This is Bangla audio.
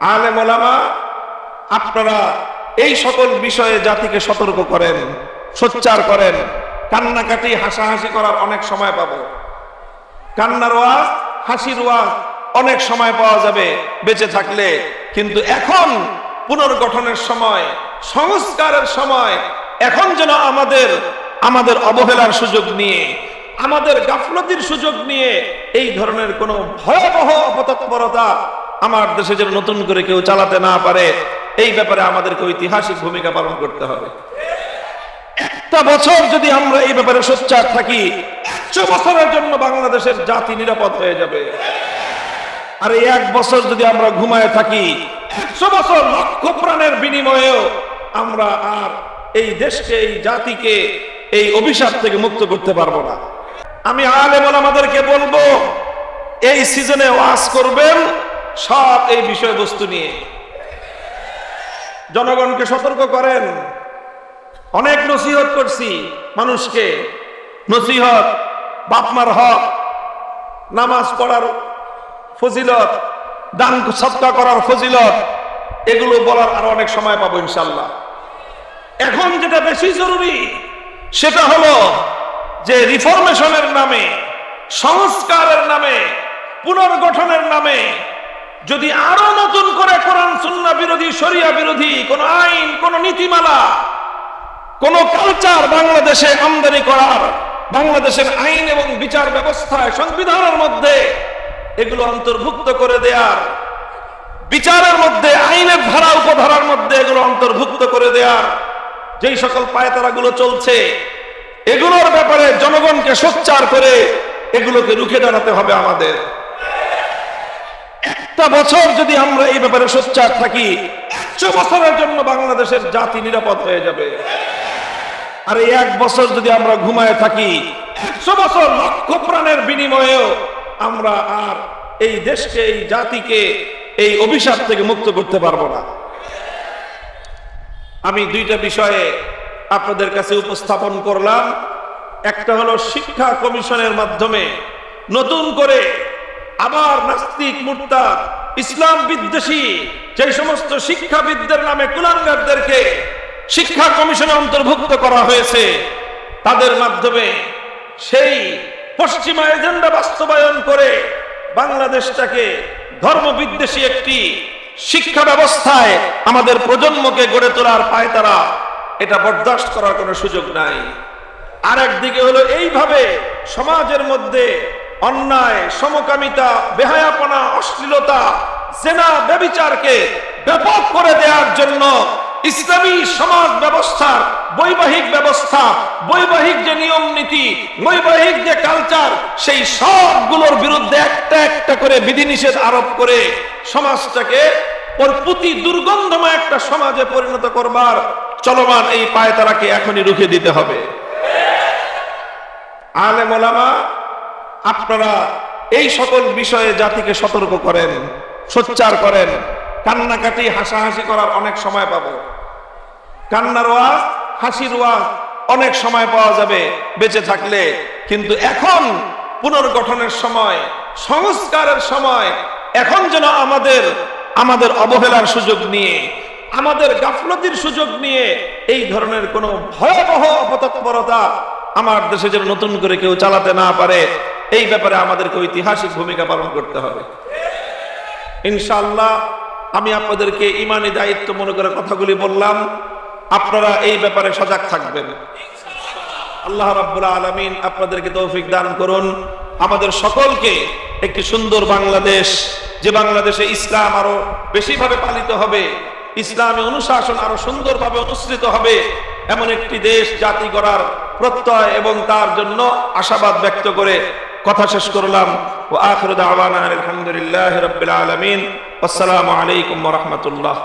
আলেম ওলামা, আপনারা এই সকল বিষয়ে জাতিকে সতর্ক করেন, সোচ্চার করেন। কান্নাকাটি, হাসাহাসি করার অনেক সময় পাবো। কান্নার ওয়াজ, হাসির ওয়াজ অনেক সময় পাওয়া যাবে বেঁচে থাকলে। কিন্তু এখন পুনর্গঠনের সময়, সংস্কারের সময়, এখন যেন আমাদের আমাদের অবহেলার সুযোগ নিয়ে, আমাদের গাফলতির সুযোগ নিয়ে এই ধরনের কোন ভয়াবহ অপতৎপরতা আমার দেশে যেন নতুন করে কেউ চালাতে না পারে, এই ব্যাপারে আমাদেরকে ঐতিহাসিক ভূমিকা পালন করতে হবে। একটা বছর যদি আমরা এই ব্যাপারে সোচ্চার থাকি একশো বছরের জন্য বাংলাদেশের জাতি নিরাপদ হয়ে যাবে। আর এই এক বছর যদি আমরা ঘুমায় থাকি, একশো বছর লক্ষ প্রাণের বিনিময়েও আমরা আর এই দেশকে, এই জাতিকে, এই অভিশাপ থেকে মুক্ত করতে পারব না। আমি আলেম আমাদেরকে বলব, এই সিজনে ওয়াজ করবেন সব এই বিষয়বস্তু নিয়ে। জনগণকে সতর্ক করেন। অনেক নসিহত করছি মানুষকে। নসিহত, বাপমার হক, নামাজ পড়ার ফজিলত, দান সৎকা করার ফজিলত, এগুলো বলার আরও অনেক সময় পাবো ইনশাল্লাহ। এখন যেটা বেশি জরুরি, সেটা হলো যে রিফরমেশনের নামে, সংস্কারের নামে, পুনর্গঠনের নামে যদি আরও নতুন করে কোরআন সুন্না বিরোধী, শরিয়া বিরোধী, কোন আইন, কোন নীতিমালা, কোন কালচার বাংলাদেশে আমদানি করার, বাংলাদেশের আইন এবং বিচার ব্যবস্থায় সংবিধানের মধ্যে এগুলো অন্তর্ভুক্ত করে দেয়ার, বিচারের মধ্যে আইনের ধারা, উপধারার মধ্যে এগুলো অন্তর্ভুক্ত করে দেয়ার যেই সকল পায়তারাগুলো চলছে, এগুলোর ব্যাপারে জনগণকে সোচ্চার করে এগুলোকে রুখে দাঁড়াতে হবে আমাদের। একটা বছর যদি আমরা এই ব্যাপারে সোচ্চার থাকি, একশো বছরের জন্য বাংলাদেশের জাতি নিরাপদ হয়ে যাবে। আর এই এক বছর যদি আমরা ঘুমায় থাকি, একশো বছর লক্ষ প্রাণের বিনিময়েও আমরা আর এই দেশকে, এই জাতিকে, এই অভিশাপ থেকে মুক্ত করতে পারব না। আমি দুইটা বিষয়ে আপনাদের কাছে উপস্থাপন করলাম। একটা হলো শিক্ষা কমিশনের মাধ্যমে নতুন করে আবার নাস্তিক মুর্তা ইসলাম বিদ্বেষী যে সমস্ত শিক্ষাবিদদের নামে কুলাঙ্গারদেরকে শিক্ষা কমিশনে অন্তর্ভুক্ত করা হয়েছে, তাদের মাধ্যমে সেই পশ্চিমা এজেন্ডা বাস্তবায়ন করে বাংলাদেশটাকে ধর্মবিদ্বেষী একটি শিক্ষা ব্যবস্থায় আমাদের প্রজন্মকে গড়ে তোলার পায় তারা, এটা বরদাস্ত করার কোনো সুযোগ নাই। আর একদিকে হলো, এইভাবে সমাজের মধ্যে অন্যায়, সমকামিতা, বেহায়াপনা, অশ্লীলতা সেনা ব্যবিচারকে ব্যাপক করে দেওয়ার জন্য ইসলামী সমাজ ব্যবস্থার বৈবাহিক ব্যবস্থা, বৈবাহিক যে নিয়ম নীতি, বৈবাহিক যে কালচার সেই সবগুলোর বিরুদ্ধে একটা একটা করে বিধিনিষেধ আরোপ করে সমাজটাকে ওর প্রতি দুর্গন্ধময় একটা সমাজে পরিণত করবার চলমান এই পায়তারাকে এখনই রুখে দিতে হবে। আলেম ওলামা আপনারা এই সকল বিষয়ে জাতিকে সতর্ক করেন, সোচ্চার করেন। কান্নাকাটি, হাসাহাসি করার অনেক সময় পাবো। কান্নার ওয়াজ, হাসির ওয়াজ অনেক সময় পাওয়া যাবে বেঁচে থাকলে। কিন্তু এখন পুনর্গঠনের সময়, সংস্কারের সময়, এখন যেন আমাদের আমাদের অবহেলার সুযোগ নিয়ে, আমাদের গাফলতির সুযোগ নিয়ে এই ধরনের কোন ভয়াবহ অপতৎপরতা আমার দেশে যেন নতুন করে কেউ চালাতে না পারে এই ব্যাপারে আমাদেরকে ঐতিহাসিক ভূমিকা পালন করতে হবে। ইনশাল্লাহ আমি আপনাদেরকে ইমানি দায়িত্ব মনে করে কথাগুলি বললাম। আপনারা এই ব্যাপারে সজাগ থাকবেন। আল্লাহ রাব্বুল আলামিন আপনাদেরকে তৌফিক দান করুন। আমাদের সকলকে একটি সুন্দর বাংলাদেশ, যে বাংলাদেশে ইসলাম আরও বেশিভাবে পালিত হবে, ইসলামী অনুশাসন আরও সুন্দরভাবে অনুসৃত হবে, এমন একটি দেশ জাতি করার প্রত্যয় এবং তার জন্য আশাবাদ ব্যক্ত করে কথা শেষ করলাম। ও আখরুদ দাওয়ানা আলহামদুলিল্লাহ আলামিন। আসসালামু আলাইকুম রাহমাতুল্লাহ।